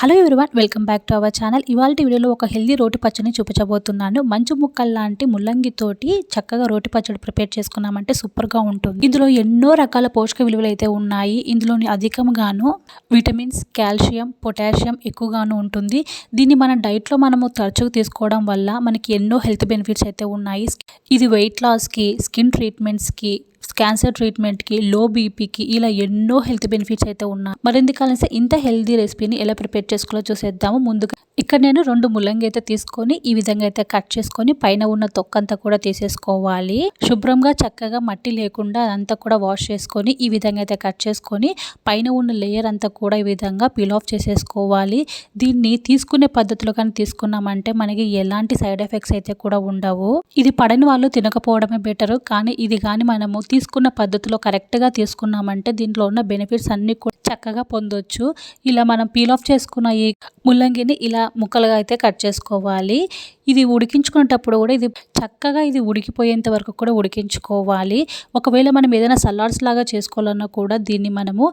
Hello everyone welcome back to our channel. ఇవాళ వీడియోలో ఒక హెల్దీ రోటి పచ్చడిని చూపించబోతున్నాను. మంచు ముక్కల్ లాంటి ముల్లంగితోటి చక్కగా రోటి పచ్చడి ప్రిపేర్ చేసుకున్నామంటే సూపర్గా ఉంటుంది. ఇందులో ఎన్నో రకాల పోషక విలువలు అయితే ఉన్నాయి. ఇందులోని అధికంగాను విటమిన్స్ కాల్షియం పొటాషియం ఎక్కువగాను ఉంటుంది. దీన్ని మన డైట్లో మనము తరచుగా తీసుకోవడం వల్ల మనకి ఎన్నో హెల్త్ బెనిఫిట్స్ అయితే ఉన్నాయి. ఇది వెయిట్ లాస్కి స్కిన్ ట్రీట్మెంట్స్కి క్యాన్సర్ ట్రీట్మెంట్కి లో బీపీకి ఇలా ఎన్నో హెల్త్ బెనిఫిట్స్ అయితే ఉన్నాయి. మరింది కలిసి ఇంత హెల్తీ రెసిపీని ఎలా ప్రిపేర్ చేసుకోవాలో చూసేద్దాము. ముందుగా ఇక్కడ నేను రెండు ముల్లంగి అయితే తీసుకొని ఈ విధంగా అయితే కట్ చేసుకొని పైన ఉన్న తొక్కంతా కూడా తీసేసుకోవాలి. శుభ్రంగా చక్కగా మట్టి లేకుండా అదంతా కూడా వాష్ చేసుకొని ఈ విధంగా అయితే కట్ చేసుకొని పైన ఉన్న లేయర్ అంతా కూడా ఈ విధంగా పీల్ ఆఫ్ చేసేసుకోవాలి. దీన్ని తీసుకునే పద్ధతిలో కానీ తీసుకున్నామంటే మనకి ఎలాంటి సైడ్ ఎఫెక్ట్స్ అయితే కూడా ఉండవు. ఇది పడని వాళ్ళు తినకపోవడమే బెటర్. కానీ ఇది కానీ మనము తీసుకున్న పద్ధతిలో కరెక్ట్గా తీసుకున్నామంటే దీంట్లో ఉన్న బెనిఫిట్స్ అన్నీ కూడా చక్కగా పొందొచ్చు. ఇలా మనం పీల్ ఆఫ్ చేసుకున్న ఈ ముల్లంగిని ఇలా ముక్కలుగా అయితే కట్ చేసుకోవాలి. ఇది ఉడికించుకునేటప్పుడు కూడా ఇది చక్కగా ఇది ఉడికిపోయేంత వరకు కూడా ఉడికించుకోవాలి. ఒకవేళ మనం ఏదైనా సలాడ్స్ లాగా చేసుకోవాలన్నా కూడా దీన్ని మనము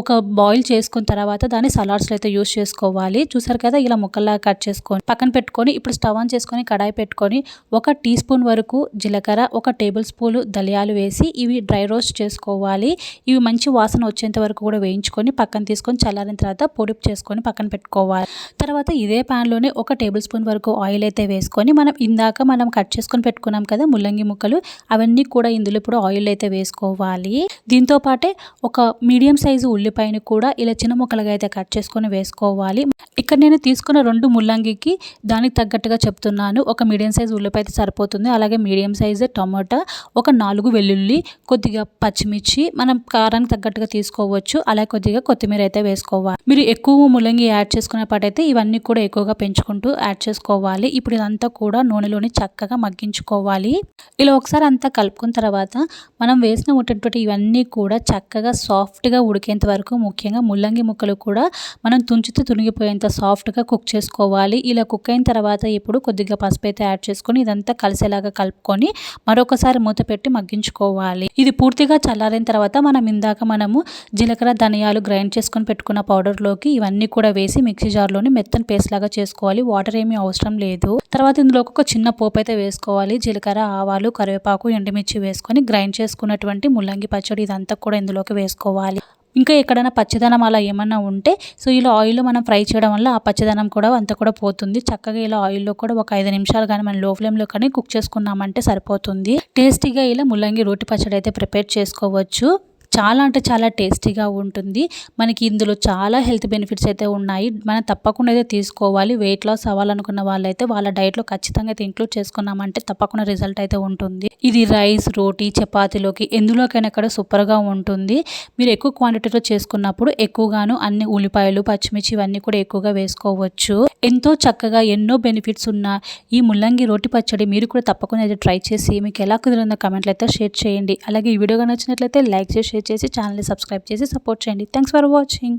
ఒక బాయిల్ చేసుకున్న తర్వాత దాన్ని సలాడ్స్లో అయితే యూస్ చేసుకోవాలి. చూసారు కదా ఇలా ముక్కల్లాగా కట్ చేసుకొని పక్కన పెట్టుకొని ఇప్పుడు స్టవ్ ఆన్ చేసుకొని కడాయి పెట్టుకొని ఒక టీ స్పూన్ వరకు జీలకర్ర ఒక టేబుల్ స్పూన్ ధనియాలు వేసి ఇవి డ్రై రోస్ట్ చేసుకోవాలి. ఇవి మంచి వాసన వచ్చేంత వరకు కూడా వేయించుకొని పక్కన తీసుకొని చల్లారిన తర్వాత పొడిపు చేసుకొని పక్కన పెట్టుకోవాలి. తర్వాత ఇదే ప్యాన్లోనే ఒక టేబుల్ స్పూన్ వరకు ఆయిల్ అయితే వేసుకొని మనం ఇందాక మనం కట్ చేసుకొని పెట్టుకున్నాం కదా ముల్లంగి ముక్కలు అవన్నీ కూడా ఇందులో ఇప్పుడు ఆయిల్ అయితే వేసుకోవాలి. దీంతో పాటే ఒక మీడియం సైజు ఉల్లిపాయని కూడా ఇలా చిన్న ముక్కలుగా అయితే కట్ చేసుకొని వేసుకోవాలి. ఇక్కడ నేను తీసుకున్న రెండు ముల్లంగికి దానికి తగ్గట్టుగా చెప్తున్నాను. ఒక మీడియం సైజు ఉల్లిపాయ అయితే సరిపోతుంది. అలాగే మీడియం సైజు టమాటా ఒక నాలుగు వెల్లుల్లి కొద్దిగా పచ్చిమిర్చి మనం కారానికి తగ్గట్టుగా తీసుకోవచ్చు. అలాగే కొద్దిగా కొత్తిమీర అయితే వేసుకోవాలి. మీరు ఎక్కువ ముల్లంగి యాడ్ చేసుకునే పాటైతే ఇవన్నీ కూడా ఎక్కువగా పెంచుకుంటూ యాడ్ చేసుకోవాలి. ఇప్పుడు ఇదంతా కూడా నూనెలోని చక్కగా మగ్గించుకోవాలి. ఇలా ఒకసారి అంతా కలుపుకున్న తర్వాత మనం వేసిన ఉన్నటువంటి ఇవన్నీ కూడా చక్కగా సాఫ్ట్గా ఉడికేంత వరకు ముఖ్యంగా ముల్లంగి ముక్కలు కూడా మనం తుంచితే తునిగిపోయేంత సాఫ్ట్గా కుక్ చేసుకోవాలి. ఇలా కుక్ అయిన తర్వాత ఇప్పుడు కొద్దిగా పసుపు అయితే యాడ్ చేసుకొని ఇదంతా కలిసేలాగా కలుపుకొని మరొకసారి మూత పెట్టి మగ్గించుకోవాలి. ఇది పూర్తిగా చల్లారిన తర్వాత మనం ఇందాక మనము జీలకర్ర ధనియాలు గ్రైండ్ చేసుకొని పెట్టుకున్న పౌడర్లోకి ఇవన్నీ కూడా వేసి మిక్సీ జార్లోని మెత్తని పేస్ట్ లాగా చేసుకోవాలి. వాటర్ ఏమీ అవసరం లేదు. తర్వాత ఇందులో ఒక చిన్న పోపు అయితే వేసుకోవాలి. జీలకర్ర ఆవాలు కరివేపాకు ఎండుమిర్చి వేసుకొని గ్రైండ్ చేసుకున్నటువంటి ముల్లంగి పచ్చడి ఇదంతా కూడా ఇందులోకి వేసుకోవాలి. ఇంకా ఎక్కడైనా పచ్చదనం అలా ఏమన్నా ఉంటే సో ఇలా ఆయిల్లో మనం ఫ్రై చేయడం వల్ల ఆ పచ్చదనం కూడా అంత కూడా పోతుంది. చక్కగా ఇలా ఆయిల్లో కూడా ఒక ఐదు నిమిషాలు కానీ మనం లో ఫ్లేమ్లో కానీ కుక్ చేసుకున్నామంటే సరిపోతుంది. టేస్టీగా ఇలా ముల్లంగి రోటి పచ్చడి అయితే ప్రిపేర్ చేసుకోవచ్చు. చాలా అంటే చాలా టేస్టీగా ఉంటుంది. మనకి ఇందులో చాలా హెల్త్ బెనిఫిట్స్ అయితే ఉన్నాయి. మనం తప్పకుండా అయితే తీసుకోవాలి. వెయిట్ లాస్ అవ్వాలనుకున్న వాళ్ళైతే వాళ్ళ డైట్లో ఖచ్చితంగా అయితే ఇంక్లూడ్ చేసుకున్నామంటే తప్పకుండా రిజల్ట్ అయితే ఉంటుంది. ఇది రైస్ రోటీ చపాతీలోకి ఎందులోకైనా కూడా సూపర్గా ఉంటుంది. మీరు ఎక్కువ క్వాంటిటీలో చేసుకున్నప్పుడు ఎక్కువగాను అన్ని ఉల్లిపాయలు పచ్చిమిర్చి ఇవన్నీ కూడా ఎక్కువగా వేసుకోవచ్చు. ఎంతో చక్కగా ఎన్నో బెనిఫిట్స్ ఉన్న ఈ ముల్లంగి రోటి పచ్చడి మీరు కూడా తప్పకుండా అయితే ట్రై చేసి మీకు ఎలా కుదిరిందో కమెంట్లు అయితే షేర్ చేయండి. అలాగే ఈ వీడియోగా నచ్చినట్లయితే లైక్ చేసి షేర్ చేసి ఛానల్ని సబ్స్క్రైబ్ చేసి సపోర్ట్ చేయండి. Thanks for watching